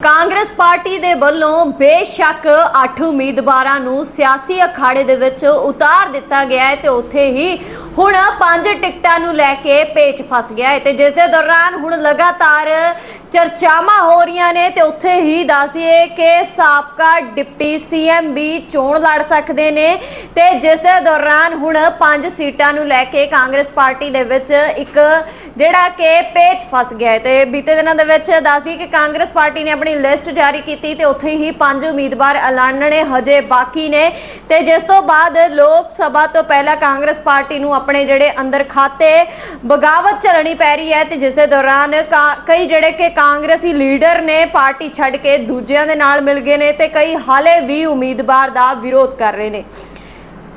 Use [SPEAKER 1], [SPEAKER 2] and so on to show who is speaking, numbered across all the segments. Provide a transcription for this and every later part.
[SPEAKER 1] Congress party ਦੇ ਵੱਲੋਂ ਬੇਸ਼ੱਕ 8 ਉਮੀਦਵਾਰਾਂ ਨੂੰ ਸਿਆਸੀ ਅਖਾੜੇ ਦੇ ਵਿੱਚ ਉਤਾਰ ਦਿੱਤਾ ਗਿਆ ਹੈ ਤੇ ਉੱਥੇ ਹੀ ਹੁਣ ਪੰਜ ਟਿਕਟਾਂ ਨੂੰ ਲੈ ਕੇ ਪੇਚ ਫਸ ਗਿਆ ਹੈ ਤੇ ਜਿਸ ਦੇ ਦੌਰਾਨ ਹੁਣ ਲਗਾਤਾਰ ਚਰਚਾਵਾਂ ਹੋ ਰਹੀਆਂ ਨੇ ਤੇ ਉੱਥੇ ਹੀ ਦੱਸ ਦਈਏ ਕਿ ਸਾਬਕਾ ਡਿਪਟੀ ਸੀਐਮ ਵੀ ਚੋਣ ਲੜ ਸਕਦੇ ਨੇ ਤੇ ਜਿਸ ਦੇ ਦੌਰਾਨ ਹੁਣ ਪੰਜ ਸੀਟਾਂ ਨੂੰ ਲੈ ਕੇ ਕਾਂਗਰਸ ਪਾਰਟੀ ਦੇ ਵਿੱਚ ਇੱਕ ਜਿਹੜਾ ਕਿ ਪੇਚ ਫਸ ਗਿਆ ਹੈ ਤੇ ਬੀਤੇ ਦਿਨਾਂ ਦੇ ਵਿੱਚ ਦੱਸ ਦਈਏ ਕਿ ਕਾਂਗਰਸ ਪਾਰਟੀ ਨੇ ਆਪਣੀ ਲਿਸਟ ਜਾਰੀ ਕੀਤੀ ਤੇ ਉੱਥੇ ਹੀ ਪੰਜ ਉਮੀਦਵਾਰ ਐਲਾਨਣੇ ਹਜੇ ਬਾਕੀ ਨੇ ਤੇ ਜਿਸ ਤੋਂ ਬਾਅਦ ਲੋਕ ਸਭਾ ਤੋਂ ਪਹਿਲਾਂ ਕਾਂਗਰਸ ਪਾਰਟੀ ਨੂੰ ਆਪਣੇ ਜਿਹੜੇ ਅੰਦਰ ਖਾਤੇ ਬਗਾਵਤ ਚੱਲਣੀ ਪੈ ਰਹੀ ਹੈ ਤੇ ਜਿਸ ਦੇ ਦੌਰਾਨ ਕਾ- ਕਈ ਜਿਹੜੇ ਕਿ ਕਾਂਗਰਸੀ ਲੀਡਰ ਨੇ ਪਾਰਟੀ ਛੱਡ ਕੇ ਦੂਜਿਆਂ ਦੇ ਨਾਲ ਮਿਲ ਗਏ ਨੇ ਤੇ ਕਈ ਹਾਲੇ ਵੀ ਉਮੀਦਵਾਰ ਦਾ ਵਿਰੋਧ ਕਰ ਰਹੇ ਨੇ।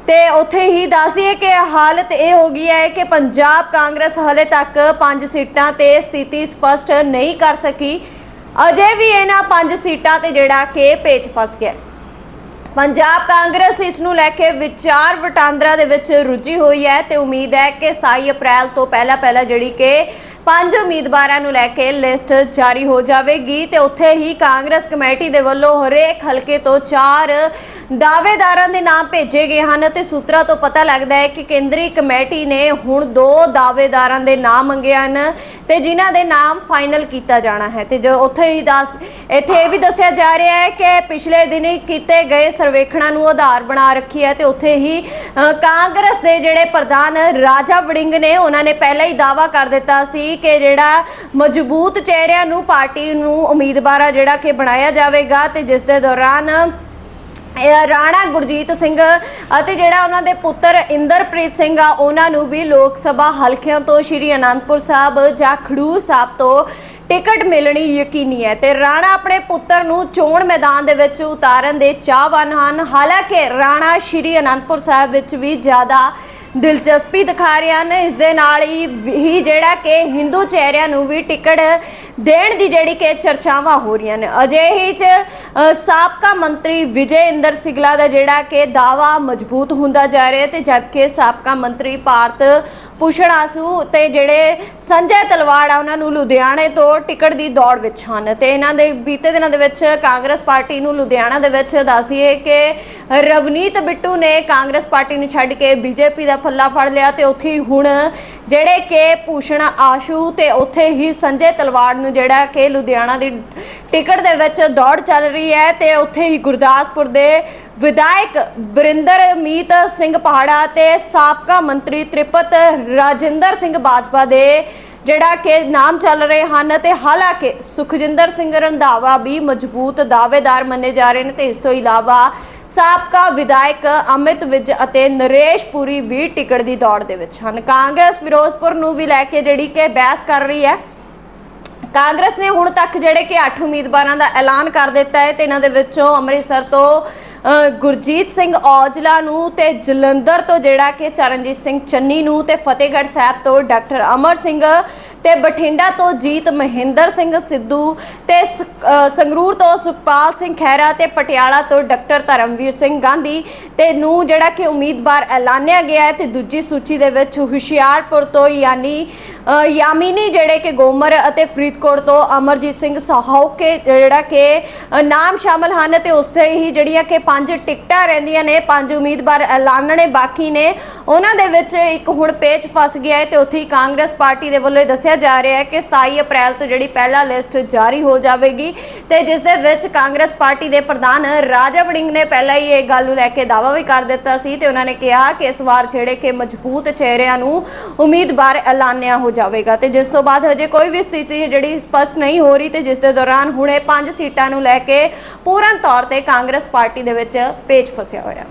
[SPEAKER 1] ਤੇ ਉੱਥੇ ਹੀ ਦੱਸ ਦਈਏ ਕਿ ਹਾਲਤ ਇਹ ਹੋ ਗਈ ਹੈ ਕਿ ਪੰਜਾਬ ਕਾਂਗਰਸ ਹਲੇ ਤੱਕ ਪੰਜ ਸੀਟਾਂ ਤੇ ਸਥਿਤੀ ਸਪਸ਼ਟ ਨਹੀਂ ਕਰ ਸਕੀ। ਅਜੇ ਵੀ ਇਹਨਾਂ ਪੰਜ ਸੀਟਾਂ ਤੇ ਜਿਹੜਾ ਕਿ ਪੇਚ ਫਸ ਗਿਆ ਪੰਜਾਬ ਕਾਂਗਰਸ ਇਸ ਨੂੰ ਲੈ ਕੇ ਵਿਚਾਰ ਵਟਾਂਦਰਾ ਦੇ ਵਿੱਚ ਰੁੱਝੀ ਹੋਈ ਹੈ ਤੇ ਉਮੀਦ ਹੈ ਕਿ 27 ਅਪ੍ਰੈਲ ਤੋਂ ਪਹਿਲਾਂ ਪਹਿਲਾਂ ਜਿਹੜੀ ਕਿ ਪੰਜ ਉਮੀਦਵਾਰਾਂ ਨੂੰ ਲੈ ਕੇ ਲਿਸਟ ਜਾਰੀ ਹੋ ਜਾਵੇਗੀ ਤੇ ਉੱਥੇ ਹੀ ਕਾਂਗਰਸ ਕਮੇਟੀ ਦੇ ਵੱਲੋਂ ਹਰੇਕ ਹਲਕੇ ਤੋਂ ਚਾਰ ਦਾਅਵੇਦਾਰਾਂ ਦੇ ਨਾਮ ਭੇਜੇ ਗਏ ਹਨ ਤੇ ਸੂਤਰਾਂ ਤੋਂ ਪਤਾ ਲੱਗਦਾ ਹੈ ਕਿ ਕੇਂਦਰੀ ਕਮੇਟੀ ਨੇ ਹੁਣ ਦੋ ਦਾਅਵੇਦਾਰਾਂ ਦੇ ਨਾਮ ਮੰਗੇ ਹਨ ਤੇ ਜਿਨ੍ਹਾਂ ਦੇ ਨਾਮ ਫਾਈਨਲ ਕੀਤਾ ਜਾਣਾ ਹੈ। ਤੇ ਜੋ ਉੱਥੇ ਹੀ ਦੱਸ ਇੱਥੇ ਇਹ ਵੀ ਦੱਸਿਆ ਜਾ ਰਿਹਾ ਹੈ ਕਿ ਪਿਛਲੇ ਦਿਨੀ ਕੀਤੇ ਗਏ ਸਰਵੇਖਣਾਂ ਨੂੰ ਆਧਾਰ ਬਣਾ ਰੱਖੀ ਹੈ ਤੇ ਉੱਥੇ ਹੀ ਕਾਂਗਰਸ ਦੇ ਜਿਹੜੇ ਪ੍ਰਧਾਨ ਰਾਜਾ ਵੜਿੰਗ ਨੇ, ਉਹਨਾਂ ਨੇ ਪਹਿਲਾਂ ਹੀ ਦਾਵਾ ਕਰ ਦਿੱਤਾ ਸੀ ਕਿ ਜਿਹੜਾ ਮਜ਼ਬੂਤ ਚਿਹਰਿਆਂ ਨੂੰ ਪਾਰਟੀ ਨੂੰ ਉਮੀਦਵਾਰਾ ਜਿਹੜਾ ਕਿ ਬਣਾਇਆ ਜਾਵੇਗਾ ਤੇ ਜਿਸ ਦੇ ਦੌਰਾਨ ਰਾਣਾ ਗੁਰਜੀਤ ਸਿੰਘ ਅਤੇ ਜਿਹੜਾ ਉਹਨਾਂ ਦੇ ਪੁੱਤਰ ਇੰਦਰਪ੍ਰੀਤ ਸਿੰਘ ਆ, ਉਹਨਾਂ ਨੂੰ ਵੀ ਲੋਕ ਸਭਾ ਹਲਕਿਆਂ ਤੋਂ ਸ਼੍ਰੀ ਅਨੰਦਪੁਰ ਸਾਹਿਬ ਜਾਂ ਖਡੂਰ ਸਾਹਿਬ ਤੋਂ ਟਿਕਟ ਮਿਲਣੀ ਯਕੀਨੀ ਹੈ। ਤੇ ਰਾਣਾ ਆਪਣੇ ਪੁੱਤਰ ਨੂੰ ਚੋਣ ਮੈਦਾਨ ਦੇ ਵਿੱਚ ਉਤਾਰਨ ਦੇ ਚਾਹਵਾਨ ਹਨ। ਹਾਲਾਂਕਿ ਰਾਣਾ ਸ਼੍ਰੀ ਅਨੰਦਪੁਰ ਸਾਹਿਬ ਵਿੱਚ ਵੀ ਜ਼ਿਆਦਾ ਦਿਲਚਸਪੀ ਦਿਖਾ ਰਹੇ ਹਨ। ਇਸ ਦੇ ਨਾਲ ਹੀ ਹੀ ਜਿਹੜਾ ਕਿ ਹਿੰਦੂ ਚਿਹਰਿਆਂ ਨੂੰ ਵੀ ਟਿਕਟ ਦੇਣ ਦੀ ਜਿਹੜੀ ਕਿ ਚਰਚਾਵਾਂ ਹੋ ਰਹੀਆਂ ਨੇ। ਅਜੇ ਹੀ ਚ ਸਾਬਕਾ ਮੰਤਰੀ ਵਿਜੇ ਇੰਦਰ ਸਿਗਲਾ ਦਾ ਜਿਹੜਾ ਕਿ ਦਾਵਾ ਮਜ਼ਬੂਤ ਹੁੰਦਾ ਜਾ ਰਿਹਾ ਤੇ ਜਦਕਿ ਸਾਬਕਾ ਮੰਤਰੀ ਭਾਰਤ ਭੂਸ਼ਣ ਆਸੂ ਤੇ ਜਿਹੜੇ ਸੰਜੇ ਤਲਵਾੜ ਆ, ਉਹਨਾਂ ਨੂੰ ਲੁਧਿਆਣੇ ਤੋਂ ਟਿਕਟ ਦੀ ਦੌੜ ਵਿੱਚ ਹਨ। ਤੇ ਇਹਨਾਂ ਦੇ ਬੀਤੇ ਦਿਨਾਂ ਦੇ ਵਿੱਚ ਕਾਂਗਰਸ ਪਾਰਟੀ ਨੂੰ ਲੁਧਿਆਣਾ ਦੇ ਵਿੱਚ ਦੱਸ ਦਈਏ ਕਿ ਰਵਨੀਤ ਬਿੱਟੂ ਨੇ ਕਾਂਗਰਸ ਪਾਰਟੀ ਨੂੰ ਛੱਡ ਕੇ ਬੀਜੇਪੀ ਦਾ ਫੱਲਾ ਫੜ ਲਿਆ ਤੇ ਉੱਥੇ ਹੁਣ ਜਿਹੜੇ ਕਿ ਭੂਸ਼ਣ ਆਸ਼ੂ ਤੇ ਉੱਥੇ ਹੀ ਸੰਜੇ ਤਲਵਾੜ ਨੂੰ ਜਿਹੜਾ ਕਿ ਲੁਧਿਆਣਾ ਦੀ ਟਿਕਟ ਦੇ ਵਿੱਚ ਦੌੜ ਚੱਲ ਰਹੀ ਹੈ ਤੇ ਉੱਥੇ ਹੀ ਗੁਰਦਾਸਪੁਰ ਦੇ ਵਿਧਾਇਕ ਬਰਿੰਦਰ ਮੀਤ ਸਿੰਘ ਪਹਾੜਾ ਤੇ ਸਾਬਕਾ ਮੰਤਰੀ ਤ੍ਰਿਪਤ ਰਾਜਿੰਦਰ ਸਿੰਘ ਬਾਜਵਾ ਦੇ ਜਿਹੜਾ ਕਿ ਨਾਮ ਚੱਲ ਰਹੇ ਹਨ ਤੇ ਹਾਲਾਂਕਿ ਸੁਖਜਿੰਦਰ ਸਿੰਘ ਰੰਧਾਵਾ ਵੀ ਮਜ਼ਬੂਤ ਦਾਅਵੇਦਾਰ ਮੰਨੇ ਜਾ ਰਹੇ ਨੇ ਤੇ ਇਸ ਤੋਂ ਇਲਾਵਾ ਸਾਬਕਾ ਵਿਧਾਇਕ ਅਮਿਤ ਵਿਜ ਅਤੇ ਨਰੇਸ਼ ਪੁਰੀ ਵੀ ਟਿਕਟ ਦੀ ਦੌੜ ਦੇ ਵਿੱਚ ਹਨ। ਕਾਂਗਰਸ ਫਿਰੋਜ਼ਪੁਰ ਨੂੰ ਵੀ ਲੈ ਕੇ ਜਿਹੜੀ ਕਿ ਬਹਿਸ ਕਰ ਰਹੀ ਹੈ। ਕਾਂਗਰਸ ਨੇ ਹੁਣ ਤੱਕ ਜਿਹੜੇ ਕਿ 8 ਉਮੀਦਵਾਰਾਂ ਦਾ ਐਲਾਨ ਕਰ ਦਿੱਤਾ ਹੈ ਤੇ ਇਹਨਾਂ ਦੇ ਵਿੱਚੋਂ ਅੰਮ੍ਰਿਤਸਰ ਤੋਂ ਗੁਰਜੀਤ ਸਿੰਘ ਔਜਲਾ ਨੂੰ ਤੇ ਜਲੰਧਰ ਤੋਂ ਜਿਹੜਾ ਕਿ ਚਰਨਜੀਤ ਸਿੰਘ ਚੰਨੀ ਨੂੰ ਤੇ ਫਤਿਹਗੜ੍ਹ ਸਾਹਿਬ ਤੋਂ ਡਾਕਟਰ ਅਮਰ ਸਿੰਘ ਤੇ ਬਠਿੰਡਾ ਤੋਂ ਜੀਤ ਮਹਿੰਦਰ ਸਿੰਘ ਸਿੱਧੂ ਤੇ ਸ- ਸੰਗਰੂਰ ਤੋਂ ਸੁਖਪਾਲ ਸਿੰਘ ਖਹਿਰਾ ਤੇ ਪਟਿਆਲਾ ਤੋਂ ਡਾਕਟਰ ਧਰਮਵੀਰ ਸਿੰਘ ਗਾਂਧੀ ਤੇ ਨੂੰ ਜਿਹੜਾ ਕਿ ਉਮੀਦਵਾਰ ਐਲਾਨਿਆ ਗਿਆ ਹੈ ਤੇ ਦੂਜੀ ਸੂਚੀ ਦੇ ਵਿੱਚ ਹੁਸ਼ਿਆਰਪੁਰ ਤੋਂ ਯਾਨੀ ਅ, ਯਾਮਿਨੀ ਜਿਹੜੇ ਕਿ ਗੋਮਰ ਅਤੇ ਫਰੀਦਕੋਟ ਤੋਂ ਅਮਰਜੀਤ ਸਿੰਘ ਸਹਾਉਕੇ ਜਿਹੜਾ ਕਿ ਨਾਮ ਸ਼ਾਮਲ ਹਨ ਤੇ ਉਸ ਤੇ ਹੀ ਜਿਹੜੀਆਂ ਕਿ ਪੰਜ ਟਿਕਟਾਂ ਰਹਿੰਦੀਆਂ ਨੇ, ਪੰਜ ਉਮੀਦਵਾਰ ਐਲਾਨਣੇ ਬਾਕੀ ਨੇ। ਉਹਨਾਂ ਦੇ ਵਿੱਚ ਇੱਕ ਹੁਣ ਪੇਚ ਫਸ ਗਿਆ ਹੈ ਤੇ ਉੱਥੇ ਕਾਂਗਰਸ ਪਾਰਟੀ ਦੇ ਵੱਲੋਂ ਦੱਸਿਆ ਜਾ ਰਿਹਾ ਹੈ ਕਿ 27 ਅਪ੍ਰੈਲ ਤੋਂ ਜਿਹੜੀ ਪਹਿਲਾ ਲਿਸਟ ਜਾਰੀ ਹੋ ਜਾਵੇਗੀ ਤੇ ਜਿਸ ਦੇ ਵਿੱਚ ਕਾਂਗਰਸ ਪਾਰਟੀ ਦੇ ਪ੍ਰਧਾਨ ਰਾਜਾ ਵੜਿੰਗ ਨੇ ਪਹਿਲਾਂ ਹੀ ਇਹ ਗੱਲ ਨੂੰ ਲੈ ਕੇ ਦਾਅਵਾ ਵੀ ਕਰ ਦਿੱਤਾ ਸੀ ਤੇ ਉਹਨਾਂ ਨੇ ਕਿਹਾ ਕਿ ਇਸ ਵਾਰ ਜਿਹੜੇ ਕਿ ਮਜ਼ਬੂਤ ਚਿਹਰਿਆਂ ਨੂੰ ਉਮੀਦਵਾਰ ਐਲਾਨਿਆ ਹੋ ਜਾਵੇਗਾ ਤੇ ਜਿਸ ਤੋਂ ਬਾਅਦ ਹਜੇ ਕੋਈ ਵੀ ਸਥਿਤੀ ਜਿਹੜੀ ਸਪਸ਼ਟ ਨਹੀਂ ਹੋ ਰਹੀ ਤੇ ਜਿਸ ਦੇ ਦੌਰਾਨ ਹੁਣੇ ਪੰਜ ਸੀਟਾਂ ਨੂੰ ਲੈ ਕੇ ਪੂਰਨ ਤੌਰ ਤੇ ਕਾਂਗਰਸ ਪਾਰਟੀ ਦੇ ਵਿੱਚ ਪੇਚ ਫਸਿਆ ਹੋਇਆ